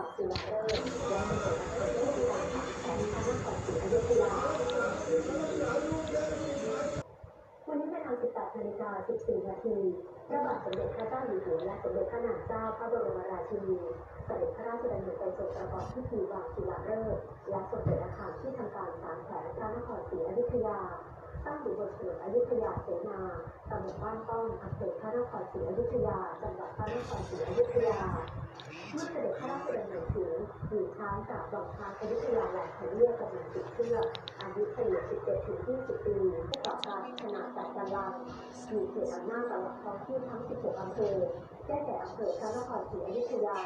าศิลาฤกษ์และสมเด็จพระเทพธิดาแห่งพระนครศรีอยุธยาวันนี้เวลา18นาฬิกา14นาทีพระบาทสมเด็จพระเจ้าอยู่หัวและสมเด็จพระนางเจ้าพระบรมราชินีเสด็จพระราชดำเนินไปทรงประกอบพิธีวางศิลาฤกษ์และสมเด็จอาคารที่ทำการศาลแขวงพระนครศรีอยุธยา ตั้งอยู่บนถนนอยุธยาเสนาตำบลบ้านป้อมอำเภอพระนครศรีอยุธยา จังหวัดพระนครศรีอยุธยา เมื่อเสด็จพระราชดำเนินถึงมีช้างจากวังช้างอยุธยาแหลมเรียกกำลังติดเชือกอายุเฉลี่ย17ถึง20ปีผู้ต่อการขนาดจัดกำลังมีเขตอำนาจตลอดท้องที่ทั้ง 16อำเภอได้แก่อำเภอพระนครศรีอยุธยา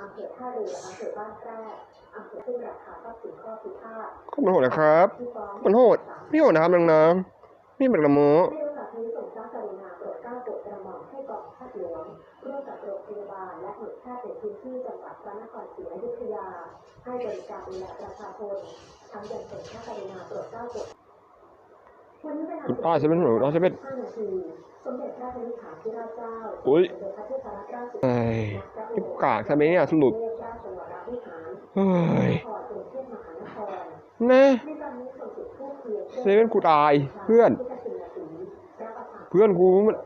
อำเภอท่าเรืออำเภอบ้านแพรกอำเภอซึ่งราคาทรัพย์สินข้อพิพาทก็มันโหดนะครับ ที่ฟ้องมันโหดไม่โหดนะครับน้องๆนี่เป็นกระโมในโอกาสนี้ทรงพระกรุณาโปรดเกล้าโปรดกระหม่อมให้กองทัพหลวงร่วมกับโรงพยาบาลและหน่วยแพทย์ในพื้นที่จังหวัดพระนครศรีอยุธยา ให้บริการดูแลประชาชนทั้งยังทรงพระกรุณาโปรดเกล้าโปรดวันนี้เวลาคุณอ้อยจะเป็นหนูน้องจะเป็นห้านาที สมเด็จพระนิธิฐานธิราชเจ้าอุ๊ยสมเด็จพระเทพรัตนราชสุดาเอ้ยพระนี่กากใช่ไหมเนี่ยสรุปราชวรวิหารเฮ้ยนครกรุงเทพมหานครนะในตอนนี้ทรงจุดธูปเทียนเซเว่นกูตายเพื่อน เพื่อนกูมัน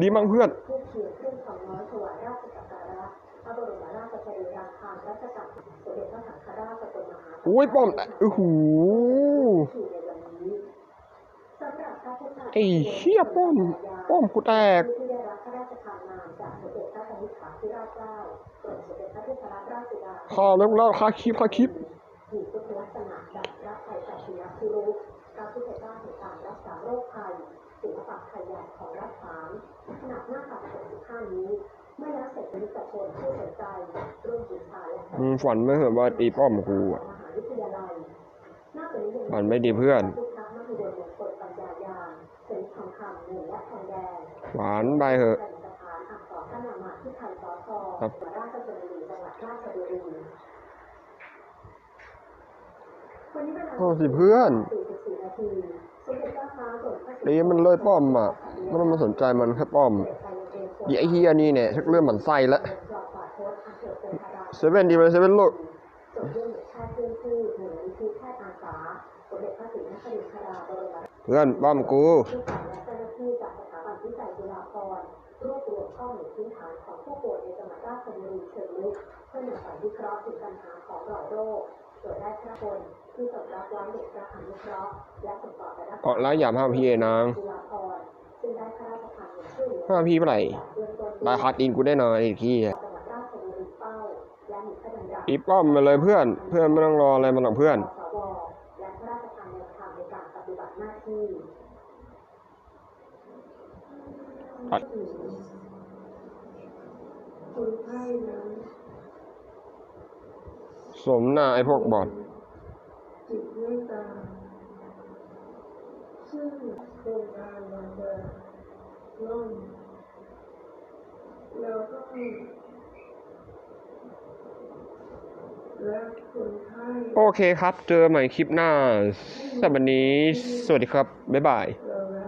ดีมั้งเพื่อนทูปเทียนเครื่องทองน้อยถวายราชสักการะพระบรมราชสรีรางคารรัชกาลที่สมเด็จพระสังฆราชสกลมหาสังฆราชโอ้ยป้อมโอ้โห ไอ้เหี้ยป้อมป้อมกูแตกที่ได้าเด็จพระนิธิฐานธิราชเจ้ากรมสมเด็จพระเทพรัตนราชสุดาข้าวแล้วแล้วค่าคลิปค่าคลิปมีพุทธลักษณะแบบพระไตรปัจจยคุรุพระพุทธเจ้าแห่งการรักษาโรคภัยศิลปะไทยใหญ่ของรัฐสามขนาดหน้าตัก65นิ้วเมื่อแล้วเสร็จบริษัทชนผู้สนใจร่วมบูชาและมึงฝันไม่เห็นว่าตีป้อมกูอะฝันไม่ดีเพื่อน หวานไปเหอะประดิษฐานอักษรพระนามาที่ไทยสอทอครับราชบุรีจังหวัดราชบุรีวันนี้เวลาโอ้สิเพื่อน44นาทีสมเด็จเจ้าฟ้าทรงพระสิตีมันเลยป้อมอะไม่ต้องมาสนใจมันแค่ป้อมอีไอเฮียนี่เนี่ยชักเริ่มหมันไส้ละเซเว่นดีไหมเซเว่นลูกส่วนเรื่องแพทย์เคลื่อนที่หน่วยวิธีแพทย์อาสาสมเด็จพระศรีนครินทราบรมราชเพื่อนป้อมกู ผู้ฝ่ายและเจ้าหน้าที่จากสถาบันวิจัยจุฬาภรณ์รวบรวมข้อมูลพื้นฐานของผู้ป่วยในจังหวัดราชบุรีเชิงลึกเพื่อนำไปวิเคราะห์ถึงปัญหาของหลอดโรคโดยได้พระคนที่สำรับไว้ในพระอนุเคราะห์และส่งต่อไปรักษาเกาะร้ายหยามห้ามพี่เอนางจุฬาภรณ์ซึ่งได้พระราชทานเงินช่วยเหลือห้ามพี่เมื่อไหร่จากเบื้องต้นตายคาตีนกูแน่นอนไอ้ขี้จังหวัดราชบุรีเป้าและมีพระดำรัสตีป้อมมาเลยเพื่อน เพื่อนไม่ต้องรออะไรมันหรอกเพื่อน สวและพระราชทานแนวทางในการปฏิบัติหน้าที่ อัดคนไข้นั้นสมหน้าไอ้พวกบอดจิตเมตตาซึ่งโครงการมันจะล่มแล้วก็และคนไข้โอเคครับ เจอใหม่คลิปหน้าสำหรับวันนี้ สวัสดีครับ บ๊ายบาย